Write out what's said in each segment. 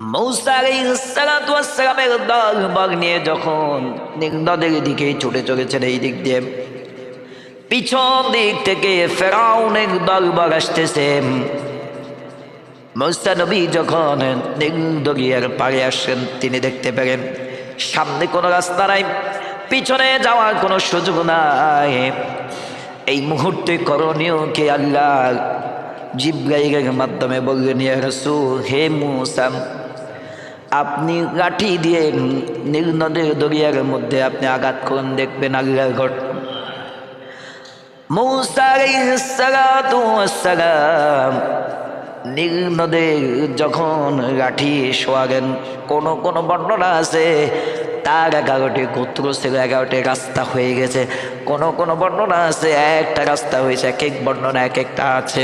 মৌসালামের দল বল নিয়ে যখন নদের দিকে ছুটে চলেছেন এই দিক দিয়ে, পিছন দিক থেকে ফেরাউনের দল বল আসতেছে। নবী যখন দরিয়ার পাড়ে আসেন, তিনি দেখতে পেলেন, সামনে কোনো রাস্তা নাই, পিছনে যাওয়ার কোনো সুযোগ নাই। এই মুহূর্তে করণীয় কে আল্লাহ জিব্রাইলের মাধ্যমে বললেন হে মুসাম আপনি লাঠি দিয়ে নীল নদের দরিয়ার মধ্যে আপনি আঘাত করুন, দেখবেন আল্লাহর সালাম নীল যখন লাঠি শোয়াগেন কোন কোন বর্ণনা আছে? তার এগারোটি গোত্র ছিল, এগারোটি রাস্তা হয়ে গেছে। কোন কোন বর্ণনা আছে? একটা রাস্তা হয়েছে, এক এক বর্ণনা, এক একটা আছে।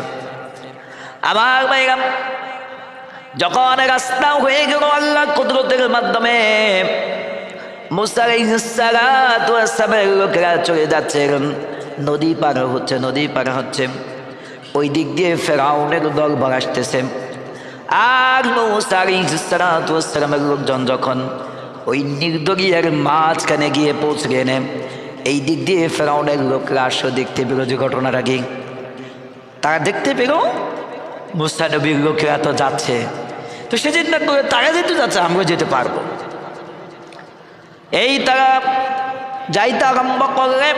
আমার ভাইরাম যখন রাস্তা হয়ে গেল আল্লাহ কুদরতের মাধ্যমে মুসালামের লোকেরা চলে যাচ্ছে। নদী পার হচ্ছে, নদী পার হচ্ছে। ওই দিক দিয়ে ফেরাউনের দল ভর আসতেছে। আর মুসালামের লোকজন যখন ওই নির্দরিয়ার মাঝখানে গিয়ে পৌঁছে গেলেন এই দিক দিয়ে ফেরাউনের লোকরা আসো দেখতে পেল যে ঘটনাটা কি তারা দেখতে পেল মুস্তানবীর লোকেরা তো যাচ্ছে। তো সে চিন্তা করে, তারা যেতে যাচ্ছে আমরা যেতে পারব। এই তারা যাইতে আরম্ভ করলে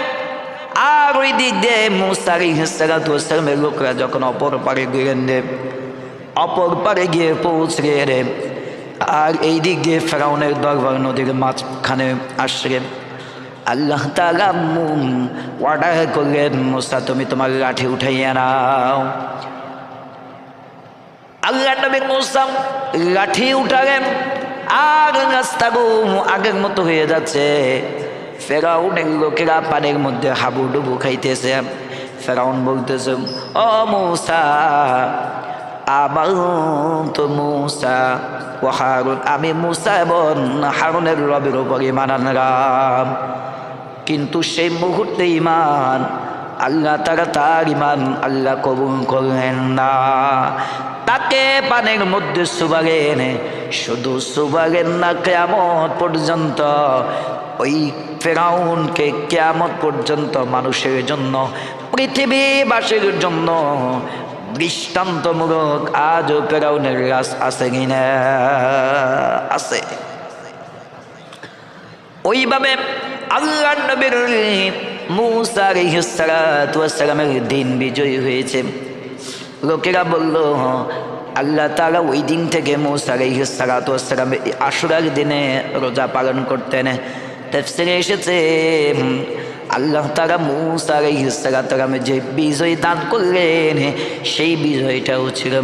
আর ওই দিক দিয়ে মুস্তারি হিসালামের লোকরা যখন অপর পারে গেলেন রে অপর পারে গিয়ে পৌঁছে রে আর এই দিক দিয়ে ফেরাউনের দরবার নদীর মাঝখানে আসলে আল্লাহ তালা অর্ডার করলেন মুস্তা তুমি তোমার লাঠি উঠাইয়া নাও। আল্লাহ নবী মুসাম লাঠি উঠালেন, আর রাস্তাগো আগের মতো হয়ে যাচ্ছে। ফেরাউনের লোকেরা পানির মধ্যে হাবুডুবু খাইতেছে। ফেরাউন বলতেছে, ও মৌসা আমার তো মূসা, ও হারুন, আমি মুসা এবং হারুনের রবের উপর ইমান আনলাম। কিন্তু সেই মুহূর্তে ইমান আল্লাহ তারা তার ইমান আল্লাহ কবুল করলেন না। তাকে পানের মধ্যে সুবাগেন শুধু সুবাগেন না, কেয়ামত পর্যন্ত, ওই ফেরাউনকে কেয়ামত পর্যন্ত মানুষের জন্য, পৃথিবীবাসীর জন্য দৃষ্টান্তমূলক আজও ফেরাউনের গাছ আছে কিনা আছে। ওইভাবে আল্লাহ নবীর মুসা আলাইহিসসালামের দিন বিজয়ী হয়েছে। লোকেরা বলল আল্লাহ তারা ওই দিন থেকে মুসা আলাইহিসসালাম আশুরার দিনে রোজা পালন করতেন। তেফসিরে এসেছে, আল্লাহ তারা মুসা আলাইহিসসালামের যে বিজয় দান করলেন, সেই বিজয়টাও ছিল